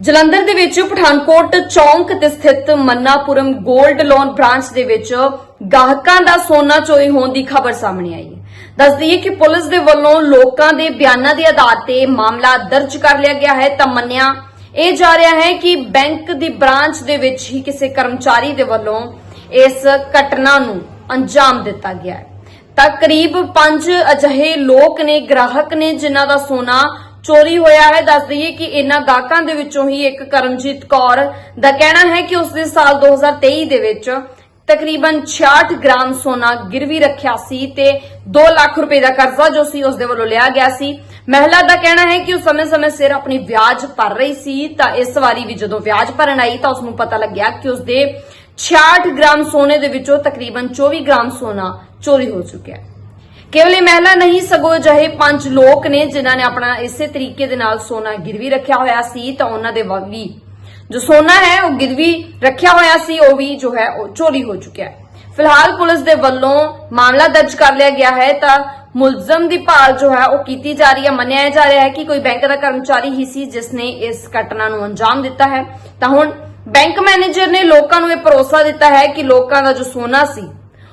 ਜਲੰਧਰ ਦੇ ਵਿੱਚ ਪਠਾਨਕੋਟ ਚੌਂਕ ਤੇ ਸਥਿਤ ਮੰਨਾਪੁਰਮ 골ਡ ਲੋਨ ਬ੍ਰਾਂਚ ਦੇ ਵਿੱਚ ਗਾਹਕਾਂ ਦਾ ਸੋਨਾ ਚੋਰੀ ਹੋਣ ਦੀ ਖਬਰ ਸਾਹਮਣੇ ਆਈ ਹੈ। ਦੱਸ ਦਈਏ ਕਿ ਪੁਲਿਸ ਦੇ ਵੱਲੋਂ ਲੋਕਾਂ ਦੇ ਬਿਆਨਾਂ ਦੇ ਆਧਾਰ ਤੇ ਮਾਮਲਾ ਦਰਜ ਕਰ ਲਿਆ ਗਿਆ ਹੈ ਤਾਂ ਮੰਨਿਆ ਇਹ ਜਾ ਰਿਹਾ ਹੈ ਕਿ ਬੈਂਕ ਦੀ ਬ੍ਰਾਂਚ ਦੇ ਵਿੱਚ ਹੀ ਕਿਸੇ ਕਰਮਚਾਰੀ ਦੇ ਵੱਲੋਂ ਇਸ ਘਟਨਾ ਨੂੰ ਅੰਜਾਮ ਦਿੱਤਾ ਗਿਆ ਹੈ। ਤਾਂ ਕਰੀਬ 5 ਅਜਿਹੇ ਲੋਕ ਨੇ, ਗ੍ਰਾਹਕ ਨੇ ਜਿਨ੍ਹਾਂ ਦਾ ਸੋਨਾ ਚੋਰੀ ਹੋਇਆ ਹੈ। ਦੱਸ ਦਈਏ ਕਿ ਇਹਨਾਂ ਗਾਹਕਾਂ ਦੇ ਵਿੱਚੋਂ ਹੀ ਇੱਕ ਕਰਮਜੀਤ ਕੌਰ ਦਾ ਕਹਿਣਾ ਹੈ ਕਿ ਉਸ ਦੇ ਸਾਲ 2023 ਦੇ ਵਿੱਚ ਤਕਰੀਬਨ 66 ਗ੍ਰਾਮ ਸੋਨਾ ਗਿਰਵੀ ਰੱਖਿਆ ਸੀ ਤੇ 2 ਲੱਖ ਰੁਪਏ ਦਾ ਕਰਜ਼ਾ ਜੋ ਸੀ ਉਸ ਦੇ ਵੱਲੋਂ ਲਿਆ ਗਿਆ ਸੀ। ਮਹਿਲਾ ਦਾ ਕਹਿਣਾ ਹੈ ਕਿ ਉਹ ਸਮੇਂ-ਸਮੇਂ ਸਿਰ ਆਪਣੀ ਵਿਆਜ ਭਰ ਰਹੀ ਸੀ। ਤਾਂ ਇਸ ਵਾਰੀ ਵੀ ਜਦੋਂ ਵਿਆਜ ਭਰਨ ਆਈ ਤਾਂ ਉਸ ਨੂੰ ਪਤਾ ਲੱਗਿਆ ਕਿ ਉਸ ਦੇ 66 ਗ੍ਰਾਮ ਸੋਨੇ ਦੇ ਵਿੱਚੋਂ ਤਕਰੀਬਨ 24 ਗ੍ਰਾਮ ਸੋਨਾ ਚੋਰੀ ਹੋ ਚੁੱਕਿਆ ਹੈ। ਕੇਵਲ ਇਹ ਮਹਿਲਾ ਨਹੀਂ, ਸਗੋਂ ਅਜਿਹੇ ਪੰਜ ਲੋਕ ਨੇ ਜਿਨ੍ਹਾਂ ਨੇ ਆਪਣਾ ਇਸੇ ਤਰੀਕੇ ਦੇ ਨਾਲ ਸੋਨਾ ਗਿਰਵੀ ਰੱਖਿਆ ਹੋਇਆ ਸੀ, ਤਾਂ ਉਹਨਾਂ ਦੇ ਵੱਲ ਜੋ ਸੋਨਾ ਹੈ, ਉਹ ਗਿਰਵੀ ਰੱਖਿਆ ਹੋਇਆ ਸੀ, ਉਹ ਵੀ ਜੋ ਹੈ, ਉਹ ਚੋਰੀ ਹੋ ਚੁੱਕਿਆ ਹੈ। ਫਿਲਹਾਲ ਪੁਲਿਸ ਦੇ ਵੱਲੋਂ ਮਾਮਲਾ ਦਰਜ ਕਰ ਲਿਆ ਗਿਆ ਹੈ, ਤਾਂ ਮੁਲਜ਼ਮ ਦੀ ਭਾਲ ਜੋ ਹੈ, ਉਹ ਕੀਤੀ ਜਾ ਰਹੀ ਹੈ, ਮੰਨਿਆ ਜਾ ਰਿਹਾ ਹੈ ਕਿ ਕੋਈ ਬੈਂਕ ਦਾ ਕਰਮਚਾਰੀ ਹੀ ਸੀ, ਜਿਸ ਨੇ ਇਸ ਘਟਨਾ ਨੂੰ ਅੰਜਾਮ ਦਿੱਤਾ ਹੈ। ਤਾਂ ਹੁਣ ਬੈਂਕ ਮੈਨੇਜਰ ਨੇ ਲੋਕਾਂ ਨੂੰ ਇਹ ਭਰੋਸਾ ਦਿੱਤਾ ਹੈ ਕਿ ਲੋਕਾਂ ਦਾ ਜੋ ਸੋਨਾ ਸੀ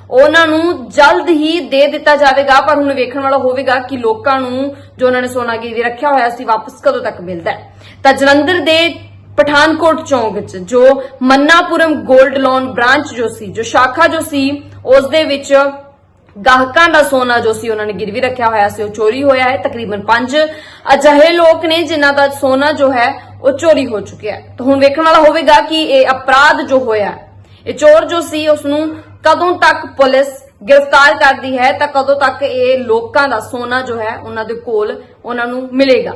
ਉਹਨਾਂ ਨੂੰ ਜਲਦ ਹੀ ਦੇ ਦਿੱਤਾ ਜਾਵੇਗਾ, ਪਰ ਹੁਣ ਵੇਖਣ ਵਾਲਾ ਹੋਵੇਗਾ ਕਿ ਲੋਕਾਂ ਨੂੰ ਜੋ ਉਹਨਾਂ ਨੇ ਸੋਨਾ ਰੱਖਿਆ ਹੋਇਆ ਸੀ ਵਾਪਸ ਕਦੋਂ ਤੱਕ ਮਿਲਦਾ ਹੈ। ਤਾਂ ਜਲੰਧਰ ਦੇ ਪਠਾਨਕੋਟ ਚੌਂਕ ਵਿੱਚ ਜੋ ਮੰਨਾਪੁਰਮ 골ਡ ਲੋਨ ਬ੍ਰਾਂਚ ਜੋ ਸੀ, ਜੋ ਸ਼ਾਖਾ ਜੋ ਸੀ, ਉਸ ਦੇ ਵਿੱਚ ਗਾਹਕਾਂ ਦਾ ਸੋਨਾ ਜੋ ਸੀ ਉਹਨਾਂ ਨੇ ਗਿਰਵੀ ਰੱਖਿਆ ਹੋਇਆ ਸੀ, ਉਹ ਚੋਰੀ ਹੋਇਆ ਹੈ। ਤਕਰੀਬਨ 5 ਅਜਿਹੇ ਲੋਕ ਨੇ ਜਿਨ੍ਹਾਂ ਦਾ ਸੋਨਾ ਜੋ ਹੈ, ਉਹ ਚੋਰੀ ਹੋ ਚੁੱਕਿਆ ਹੈ। ਤਾਂ ਹੁਣ ਵੇਖਣ ਵਾਲਾ ਹੋਵੇਗਾ ਕਿ ਇਹ ਅਪਰਾਧ ਜੋ ਹੋਇਆ ਇਹ ਚੋਰ ਜੋ ਸੀ ਉਸ ਨੂੰ ਕਦੋਂ ਤੱਕ ਪੁਲਿਸ ਗ੍ਰਿਫਤਾਰ ਕਰਦੀ ਹੈ ਤਾਂ ਕਦੋਂ ਤੱਕ ਇਹ ਲੋਕਾਂ ਦਾ ਸੋਨਾ ਜੋ ਹੈ, ਉਹਨਾਂ ਦੇ ਕੋਲ ਉਹਨਾਂ ਨੂੰ ਮਿਲੇਗਾ।